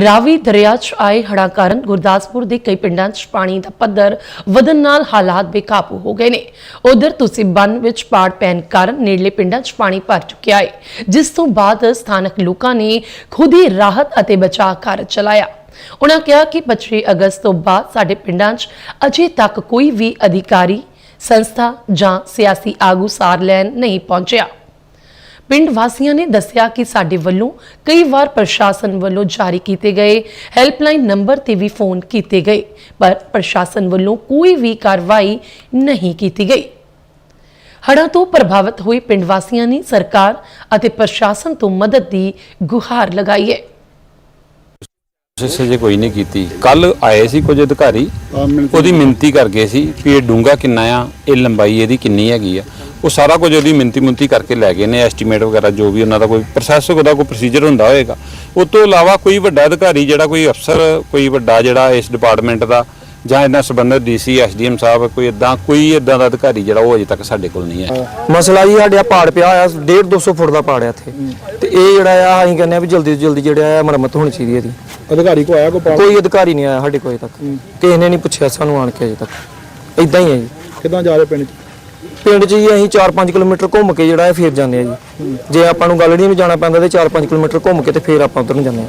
ਰਾਵੀ ਦਰਿਆ 'ਚ ਆਏ ਹੜ੍ਹਾਂ ਕਾਰਨ ਗੁਰਦਾਸਪੁਰ ਦੇ ਕਈ ਪਿੰਡਾਂ 'ਚ ਪਾਣੀ ਦਾ ਪੱਧਰ ਵਧਣ ਨਾਲ ਹਾਲਾਤ ਬੇਕਾਬੂ ਹੋ ਗਏ ਨੇ। ਉਧਰ ਤੁਸੀਂ ਬੰਨ ਵਿੱਚ ਪਾੜ ਪੈਣ ਕਾਰਨ ਨੇੜਲੇ ਪਿੰਡਾਂ 'ਚ ਪਾਣੀ ਭਰ ਚੁੱਕਿਆ ਹੈ ਜਿਸ ਤੋਂ ਬਾਅਦ ਸਥਾਨਕ ਲੋਕਾਂ ਨੇ ਖੁਦ ਹੀ ਰਾਹਤ ਅਤੇ ਬਚਾਅ ਕਾਰਜ ਚਲਾਇਆ। ਉਹਨਾਂ ਕਿਹਾ ਕਿ 25 ਅਗਸਤ ਤੋਂ ਬਾਅਦ ਸਾਡੇ ਪਿੰਡਾਂ 'ਚ ਅਜੇ ਤੱਕ ਕੋਈ ਵੀ ਅਧਿਕਾਰੀ, ਸੰਸਥਾ ਜਾਂ ਸਿਆਸੀ ਆਗੂ ਸਾਰ ਲੈਣ ਨਹੀਂ ਪਹੁੰਚਿਆ। ਪਿੰਡ ਵਾਸੀਆਂ ਨੇ ਦੱਸਿਆ ਕਿ ਸਾਡੇ ਵੱਲੋਂ ਕਈ ਵਾਰ ਪ੍ਰਸ਼ਾਸਨ ਵੱਲੋਂ ਜਾਰੀ ਕੀਤੇ ਗਏ ਹੈਲਪਲਾਈਨ ਨੰਬਰ ਤੇ ਵੀ ਫੋਨ ਕੀਤੇ ਗਏ ਪਰ ਪ੍ਰਸ਼ਾਸਨ ਵੱਲੋਂ ਕੋਈ ਵੀ ਕਾਰਵਾਈ ਨਹੀਂ ਕੀਤੀ ਗਈ। ਹੜ੍ਹਾਂ ਤੋਂ ਪ੍ਰਭਾਵਿਤ ਹੋਏ ਪਿੰਡ ਵਾਸੀਆਂ ਨੇ ਸਰਕਾਰ ਅਤੇ ਪ੍ਰਸ਼ਾਸਨ ਤੋਂ ਮਦਦ ਦੀ ਗੁਹਾਰ ਲਗਾਈ ਹੈ। ਕੋਸ਼ਿਸ਼ ਜੇ ਕੋਈ ਨਹੀਂ ਕੀਤੀ। ਕੱਲ ਆਏ ਸੀ ਕੁਝ ਅਧਿਕਾਰੀ ਉਹਦੀ ਮਿੰਤੀ ਕਰ ਗਏ ਸੀ ਵੀ ਇਹ ਡੂੰਗਾ ਕਿੰਨਾ ਆ ਇਹ ਲੰਬਾਈ ਇਹਦੀ ਕਿੰਨੀ ਹੈਗੀ ਆ। ਉਹ ਸਾਰਾ ਕੁਝ ਉਹਦੀ ਮਿੰਤੀ ਮੁੰਤੀ ਕਰਕੇ ਲੈ ਗਏ ਨੇ ਐਸਟੀਮੇਟ ਵਗੈਰਾ ਜੋ ਵੀ ਉਹਨਾਂ ਦਾ ਕੋਈ ਪ੍ਰੋਸੈਸ ਉਹਦਾ ਕੋਈ ਪ੍ਰੋਸੀਜਰ ਹੁੰਦਾ ਹੋਏਗਾ। ਉਸ ਤੋਂ ਇਲਾਵਾ ਕੋਈ ਵੱਡਾ ਅਧਿਕਾਰੀ ਜਿਹੜਾ ਕੋਈ ਅਫਸਰ ਕੋਈ ਵੱਡਾ ਜਿਹੜਾ ਇਸ ਡਿਪਾਰਟਮੈਂਟ ਦਾ ਜਾਂ ਇਹਨਾਂ ਸੰਬੰਧਿਤ ਡੀਸੀ ਐਸਡੀਐਮ ਸਾਹਿਬ ਕੋਈ ਇਦਾਂ ਕੋਈ ਇਦਾਂ ਦਾ ਅਧਿਕਾਰੀ ਜਿਹੜਾ ਉਹ ਅਜੇ ਤੱਕ ਸਾਡੇ ਕੋਲ ਨਹੀਂ ਹੈ। ਮਸਲਾ ਜੀ ਸਾਡੇ ਆ ਪਾੜ ਪਿਆ ਆ 1.5 200 ਫੁੱਟ ਦਾ ਪਾੜ ਆ ਇੱਥੇ। ਤੇ ਇਹ ਜਿਹੜਾ ਆ ਅਸੀਂ ਕਹਿੰਦੇ ਆ ਵੀ ਜਲਦੀ ਤੋਂ ਜਲਦੀ ਜਿਹੜਾ ਆ ਮੁਰੰਮਤ ਹੋਣੀ ਚਾਹੀਦੀ ਹੈ ਇਹਦੀ। ਅਧਿਕਾਰੀ ਕੋ ਆਇਆ ਕੋ ਕੋਈ ਅਧਿਕਾਰੀ ਨਹੀਂ ਆਇਆ ਸਾਡੇ ਕੋਲ ਅਜੇ ਤੱਕ। ਕਿਸੇ ਨੇ ਨਹੀਂ ਪੁੱਛਿਆ ਸਾਨੂੰ ਆਣ ਕੇ ਅਜੇ ਤੱਕ। ਇਦਾਂ ਹੀ ਹੈ ਜੀ। ਕਿਦਾਂ ਜਾ ਰਹੇ ਪਿੰਡ ਚ? ਪਿੰਡ 'ਚ ਜੀ ਅਸੀਂ 4-5 ਕਿਲੋਮੀਟਰ ਘੁੰਮ ਕੇ ਜਿਹੜਾ ਹੈ ਫੇਰ ਜਾਂਦੇ ਆ ਜੀ। ਜੇ ਆਪਾਂ ਨੂੰ ਗੱਲ ਗਲੜੀ ਵੀ ਜਾਣਾ ਪੈਂਦਾ ਤੇ 4-5 ਕਿਲੋਮੀਟਰ ਘੁੰਮ ਕੇ ਤੇ ਫੇਰ ਆਪਾਂ ਉਧਰ ਨੂੰ ਜਾਂਦੇ ਆ।